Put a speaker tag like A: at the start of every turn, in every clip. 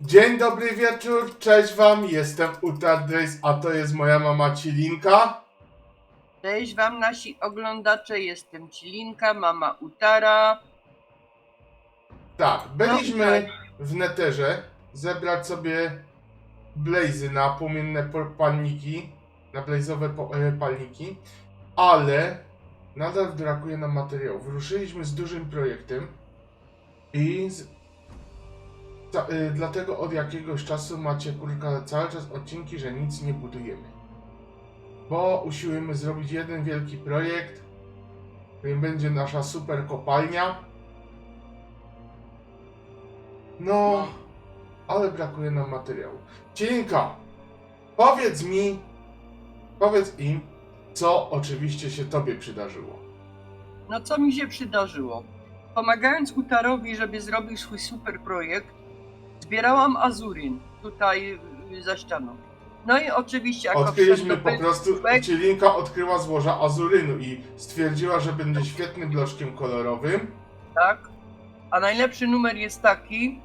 A: Dzień dobry wieczór, cześć wam, jestem Utardrace, a to jest moja mama Cilinka.
B: Cześć wam nasi oglądacze, jestem Cilinka, mama Utara.
A: Tak, byliśmy w neterze zebrać sobie blazy na płomienne palniki, na blazowe e, palniki, ale nadal brakuje nam materiałów. Ruszyliśmy z dużym projektem i z, e, dlatego od jakiegoś czasu macie kurka cały czas odcinki, że nic nie budujemy. Bo usiłujemy zrobić jeden wielki projekt, którym będzie nasza super kopalnia. No, ale brakuje nam materiału. Cielinka, powiedz mi, powiedz im, co oczywiście się tobie przydarzyło.
B: No co mi się przydarzyło? Pomagając Utarowi, żeby zrobił swój super projekt, zbierałam azuryn tutaj y, za ścianą. No i oczywiście jako
A: Odkryliśmy po prostu, Cielinka odkryła złoża azurynu i stwierdziła, że będzie świetnym bloczkiem kolorowym.
B: tak? A najlepszy numer jest taki,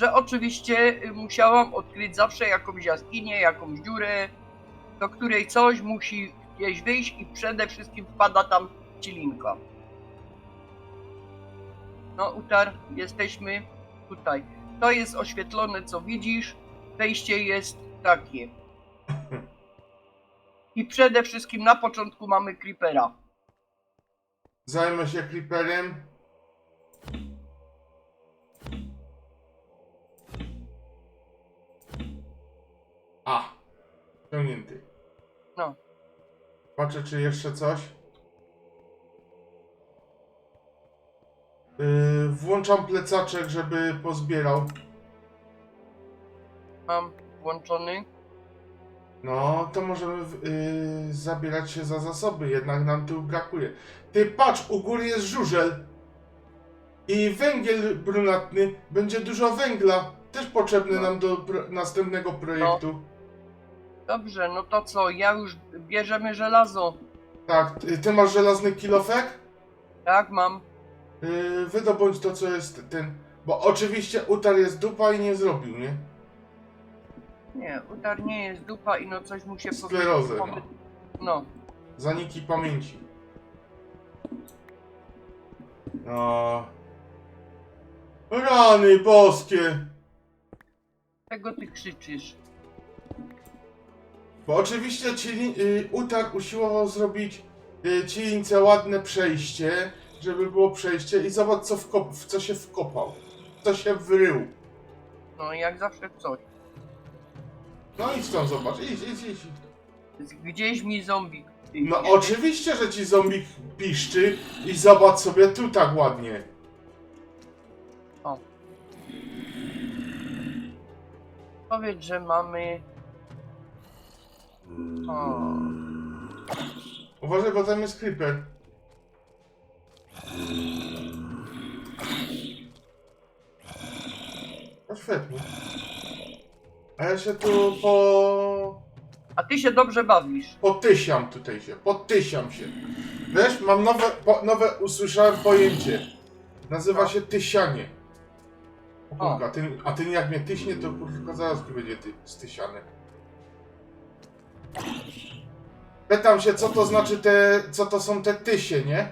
B: że oczywiście y, musiałam odkryć zawsze jakąś jaskinię, jakąś dziurę, do której coś musi gdzieś wyjść i przede wszystkim wpada tam cilinka. No, Utar, jesteśmy tutaj. To jest oświetlone, co widzisz. Wejście jest takie. I przede wszystkim na początku mamy creepera.
A: Zajmę się creeperem. A, ciągnięty.
B: No.
A: Patrzę, czy jeszcze coś. Yy, włączam plecaczek, żeby pozbierał.
B: Mam włączony.
A: No, to możemy yy, zabierać się za zasoby, jednak nam tu brakuje. Ty patrz, u góry jest żużel. I węgiel brunatny, będzie dużo węgla. Też potrzebny
B: No.
A: nam do pro następnego projektu.
B: Dobrze, no to co? Ja już bierzemy żelazo.
A: Tak, ty masz żelazny kilofek?
B: Tak, mam.
A: Yy, wydobądź to, co jest ten. Bo oczywiście utar jest dupa i nie zrobił, nie?
B: Nie, utar nie jest dupa i no coś mu się
A: Sklerozę
B: powie-
A: ma.
B: No,
A: Zaniki pamięci. No. Rany boskie!
B: czego ty krzyczysz?
A: Bo oczywiście ci, y, Utak usiłował zrobić y, Cilince ładne przejście, żeby było przejście i zobacz co wkop, w co się wkopał. Co się wrył.
B: No, jak zawsze w coś.
A: No idź tam zobacz, idź, idź, idź.
B: Gdzieś mi zombie.
A: No oczywiście, że ci zombie piszczy i zobacz sobie tu tak ładnie.
B: O. Powiedz, że mamy... O,
A: Uważaj, bo tam jest creeper. No świetnie. A ja się tu po...
B: a ty się dobrze bawisz.
A: Potysiam tutaj się, potysiam się. Wiesz, mam nowe, po, nowe usłyszałem pojęcie. Nazywa
B: No.
A: się tysianie. O
B: O.
A: kurka, ty, a ty jak mnie tyśnie, to kurka zaraz będzie ty stysiane. Pytam się, co to znaczy te, co to są te tysie, nie?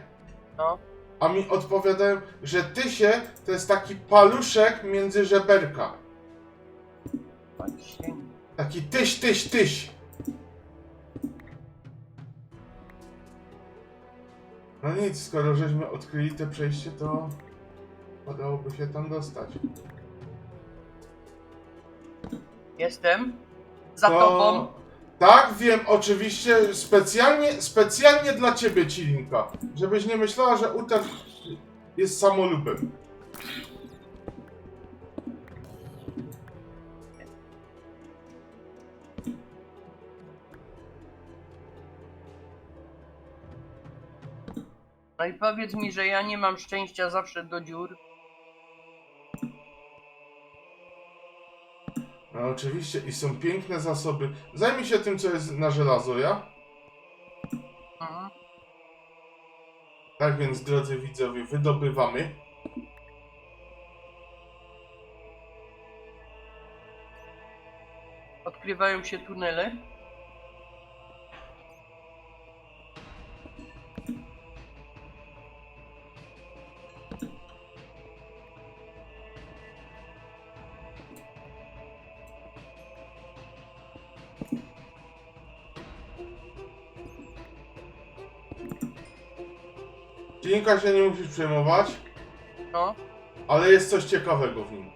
B: No,
A: A mi odpowiadają, że tysie to jest taki paluszek między żeberka. Taki tyś, tyś, tyś. No nic, skoro żeśmy odkryli te przejście, to udałoby się tam dostać.
B: Jestem. Za
A: to...
B: tobą.
A: Tak, wiem, oczywiście, specjalnie, specjalnie dla ciebie, Cilinka. Żebyś nie myślała, że Uter jest samolubem.
B: No i powiedz mi, że ja nie mam szczęścia zawsze do dziur.
A: Oczywiście, i są piękne zasoby. Zajmij się tym, co jest na żelazo, ja? Tak więc, drodzy widzowie, wydobywamy.
B: Odkrywają się tunele.
A: Linka się nie musisz przejmować,
B: No,
A: ale jest coś ciekawego w nim.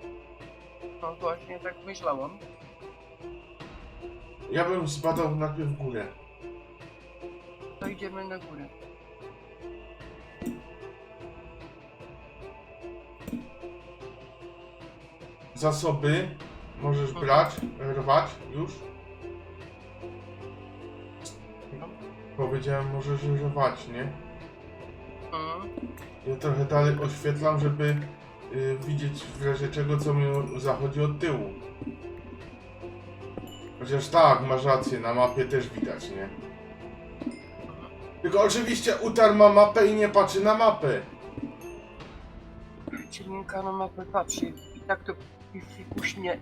B: no właśnie tak myślałam.
A: Ja bym zbadał najpierw górę.
B: To idziemy na górę.
A: Zasoby możesz brać, rwać już. Powiedziałem, możesz rwać, nie? Ja trochę dalej oświetlam, żeby y, widzieć w razie czego, co mi zachodzi od tyłu. Chociaż tak, masz rację, na mapie też widać, nie? Tylko oczywiście Utar ma mapę i nie patrzy na mapę.
B: Cielinka na mapę patrzy i tak to fikuś nie,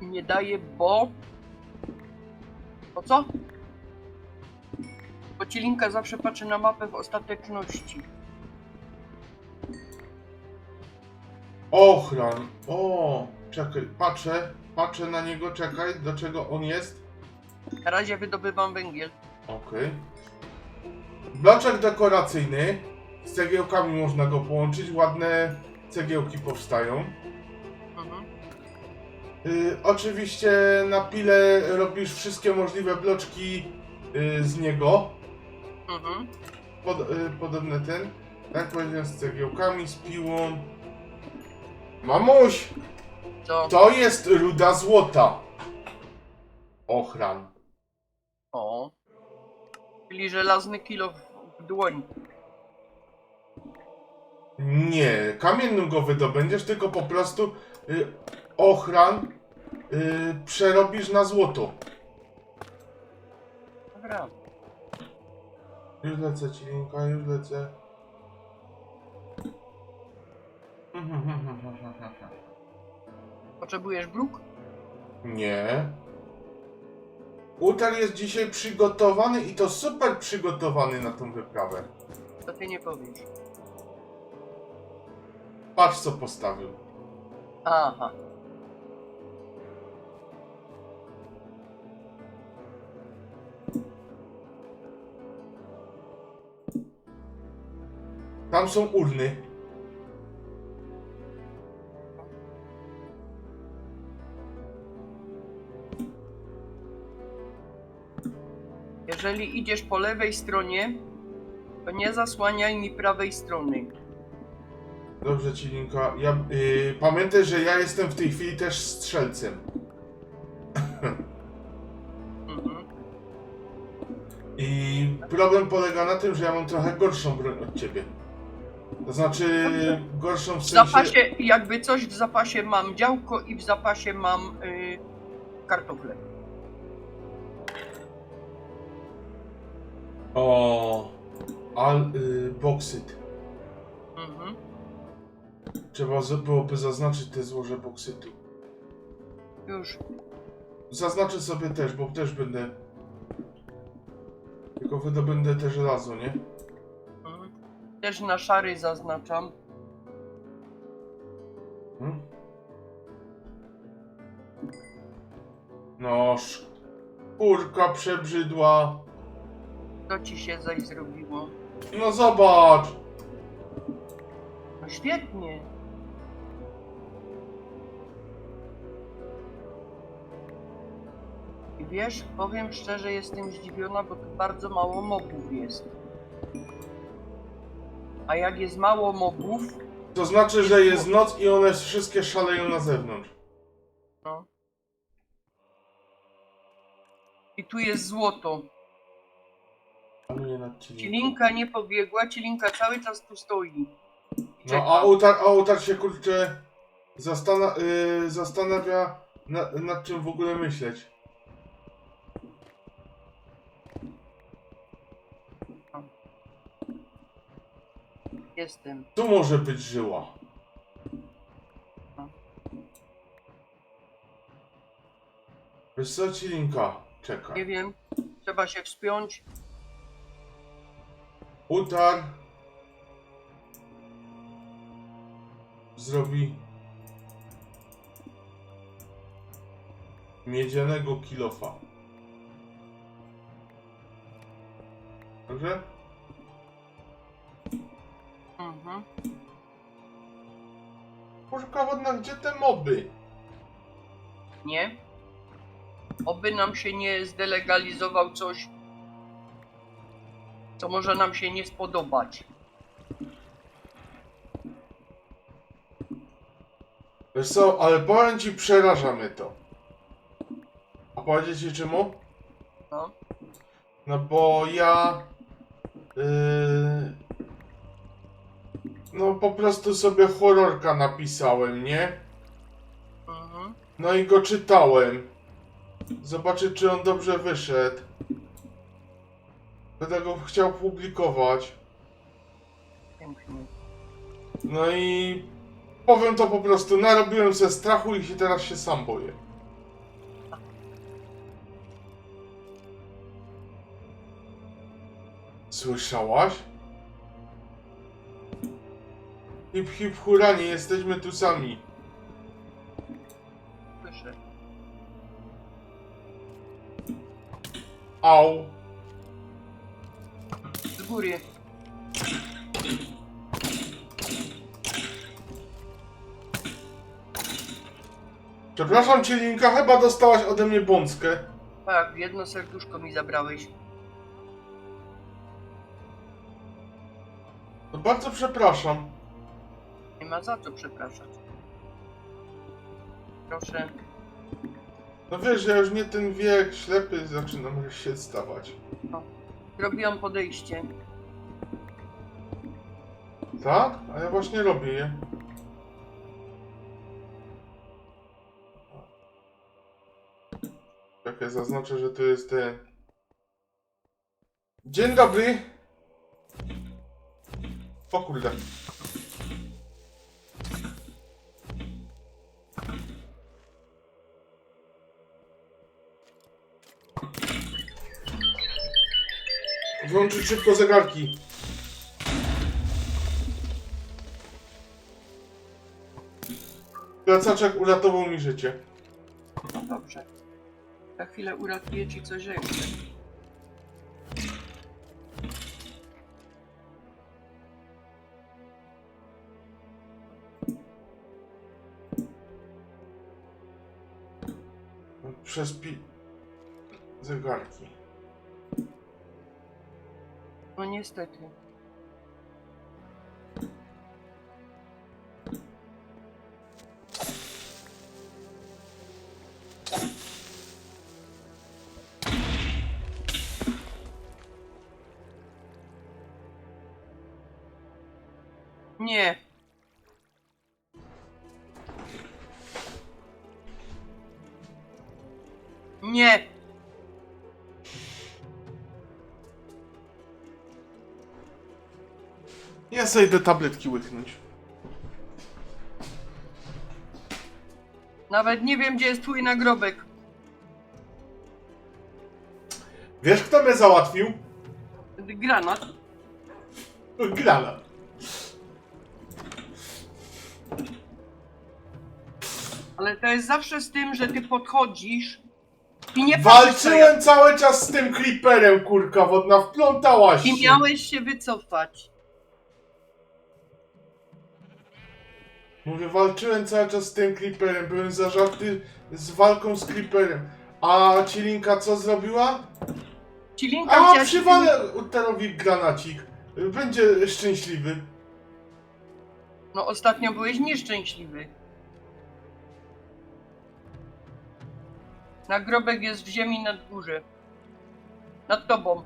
B: nie daje, bo... Po co? Bo Cielinka zawsze patrzy na mapę w ostateczności.
A: Ochran. O, czekaj, patrzę, patrzę na niego, czekaj, do czego on jest.
B: Na razie wydobywam węgiel.
A: Okej. Bloczek dekoracyjny. Z cegiełkami można go połączyć, ładne cegiełki powstają.
B: Mhm.
A: Y, oczywiście na pile robisz wszystkie możliwe bloczki y, z niego.
B: Mhm.
A: Pod, y, podobne ten. Powiedziałem z cegiełkami, z piłą. Mamuś!
B: Co?
A: To jest ruda złota. Ochran.
B: O. Czyli żelazny kilo w, w dłoni.
A: Nie, kamiennym go wydobędziesz, tylko po prostu y, ochran y, przerobisz na złoto.
B: Dobra.
A: Już lecę, Cilinka, już lecę.
B: Potrzebujesz bruk?
A: Nie. Utar jest dzisiaj przygotowany i to super przygotowany na tą wyprawę.
B: To ty nie powiesz.
A: Patrz co postawił.
B: Aha.
A: Tam są urny.
B: Jeżeli idziesz po lewej stronie, to nie zasłaniaj mi prawej strony.
A: Dobrze, Cilinka. Ja, y, pamiętaj, że ja jestem w tej chwili też strzelcem.
B: Mhm.
A: I problem polega na tym, że ja mam trochę gorszą broń od ciebie. To znaczy gorszą w
B: W
A: sensie...
B: zapasie, jakby coś w zapasie mam działko i w zapasie mam y, kartofle.
A: O, al, y, boksyt.
B: Mhm.
A: Trzeba z- byłoby zaznaczyć te złoże boksytu.
B: Już.
A: Zaznaczę sobie też, bo też będę... Tylko wydobędę te żelazo, nie?
B: Też na szary zaznaczam.
A: Hmm? No, kurka przebrzydła.
B: To ci się zaś zrobiło.
A: No zobacz.
B: No świetnie. I wiesz, powiem szczerze, jestem zdziwiona, bo tu bardzo mało mobów jest. A jak jest mało mobów,
A: To znaczy, że jest noc i one wszystkie szaleją na zewnątrz.
B: no. I tu jest złoto.
A: Panuję nad cilinką.
B: Cilinka nie pobiegła, cilinka cały czas tu stoi.
A: No a ołtar, a ołtar się kurczę zastana y, zastanawia na, nad czym w ogóle myśleć.
B: Jestem.
A: Tu może być żyła. Wiesz co, Cilinka?
B: Nie
A: Czekaj.
B: wiem. Trzeba się wspiąć.
A: Utar zrobi miedzianego kilofa. Dobrze?
B: Mhm.
A: Kurka wodna, gdzie te moby?
B: Nie? Oby nam się nie zdelegalizował coś, co może nam się nie spodobać.
A: Wiesz co, ale powiem ci, przeraża mnie to. A powiedzieć ci czemu?
B: No.
A: No bo ja... Yy, no po prostu sobie horrorka napisałem, nie?
B: Mhm.
A: No i go czytałem. Zobaczyć, czy on dobrze wyszedł. Będę go chciał publikować. No i powiem to po prostu, narobiłem ze strachu i się teraz się sam boję. Słyszałaś? Hip hip hura, nie jesteśmy tu sami.
B: Słyszę.
A: Au.
B: Z góry.
A: Przepraszam cię, Linka, chyba dostałaś ode mnie bąckę.
B: Tak, jedno serduszko mi zabrałeś.
A: No bardzo przepraszam.
B: Ma za co przepraszać. Proszę.
A: No wiesz, ja już nie ten wiek ślepy zaczynam się stawać.
B: Zrobiłam podejście.
A: Tak? A ja właśnie robię je. Czekaj, zaznaczę, że to jest ten... Dzień dobry! O kurde. Włączyć szybko zegarki. Placaczek uratował mi życie.
B: No dobrze. Za chwilę uratuję ci coś jeszcze.
A: Przez pi... zegarki.
B: No niestety. Nie. Nie.
A: Sobie idę tabletki łyknąć.
B: Nawet nie wiem, gdzie jest twój nagrobek.
A: Wiesz, kto mnie załatwił?
B: Granat.
A: Granat.
B: Ale to jest zawsze z tym, że ty podchodzisz i nie patrzysz,
A: Walczyłem cały czas z tym creeperem, kurka wodna, wplątałaś
B: I
A: się.
B: miałeś się wycofać.
A: Mówię, walczyłem cały czas z tym creeperem, byłem zażarty z walką z creeperem. A Cilinka co zrobiła?
B: Cilinka
A: A, przywalę Uterowi granacik. Będzie szczęśliwy.
B: No ostatnio byłeś nieszczęśliwy. Nagrobek jest w ziemi nad górze. Nad tobą.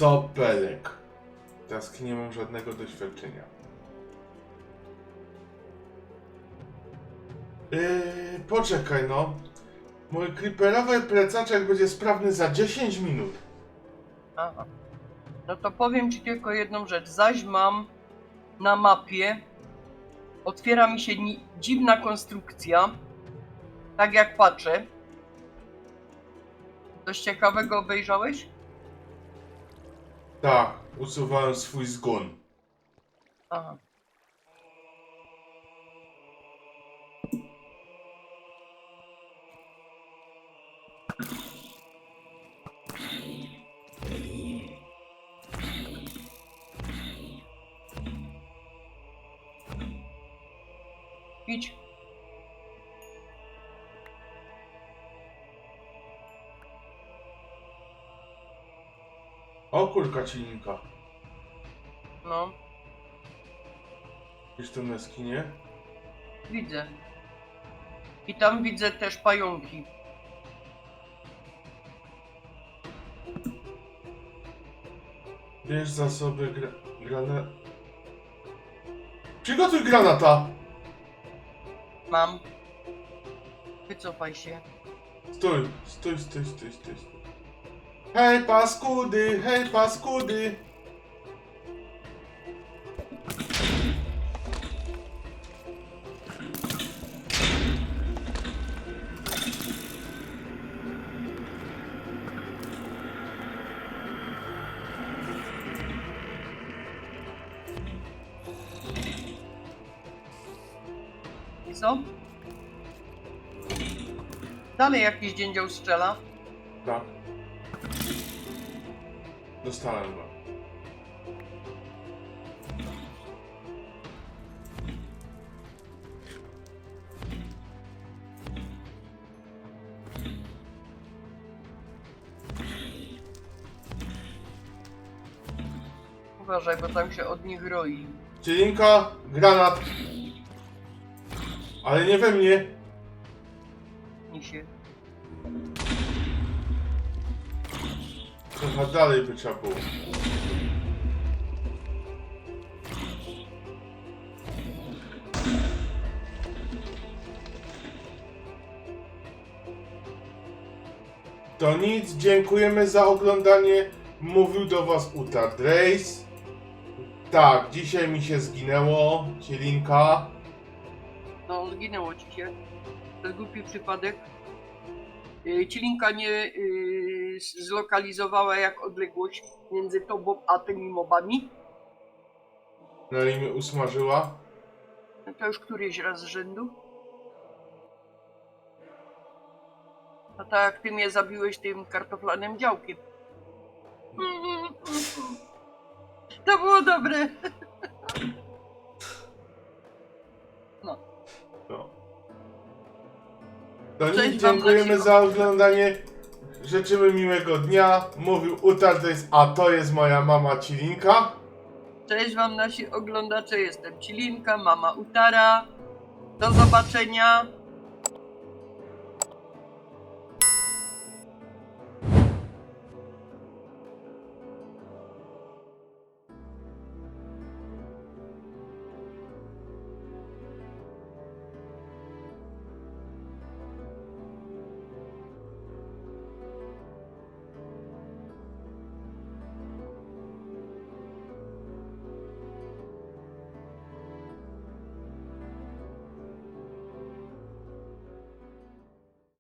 A: Sopelek. Teraz nie mam żadnego doświadczenia. Yy, poczekaj no. Mój creeperowy plecaczek będzie sprawny za 10 minut.
B: Aha. No to powiem ci tylko jedną rzecz. Zaś mam na mapie, otwiera mi się ni- dziwna konstrukcja. Tak jak patrzę. Coś ciekawego obejrzałeś?
A: Tak, usuwałem swój zgon.
B: Aha.
A: O kurka cienka.
B: No,
A: Jest tu na skinie?
B: widzę. I tam widzę też pająki.
A: Bierz zasoby gra... granat... Przygotuj granata!
B: Mam. Wycofaj się.
A: Stój, stój, stój, stój, stój. stój. Hej paskudy, hej paskudy!
B: Co? Dalej jakiś dziędzioł strzela.
A: Tak. Dostałem go.
B: Uważaj, bo tam się od nich roi.
A: Cielinka, granat. Ale nie we mnie.
B: Nie
A: Trochę dalej by trzeba było. To nic, dziękujemy za oglądanie. Mówił do Was Utard Race. Tak, dzisiaj mi się zginęło. Cielinka.
B: No, zginęło ci się. To jest głupi przypadek. Yy, Cilinka nie yy, zlokalizowała jak odległość między tobą a tymi mobami.
A: No i mnie usmażyła.
B: No To już któryś raz z rzędu. A tak jak ty mnie zabiłeś tym kartoflanym działkiem. To było dobre.
A: No. To
B: Cześć
A: nic,
B: wam,
A: dziękujemy
B: Maciek.
A: za oglądanie. Życzymy miłego dnia. Mówił Utard Race, a to jest moja mama Cilinka.
B: Cześć wam nasi oglądacze, jestem Cilinka, mama Utara. Do zobaczenia.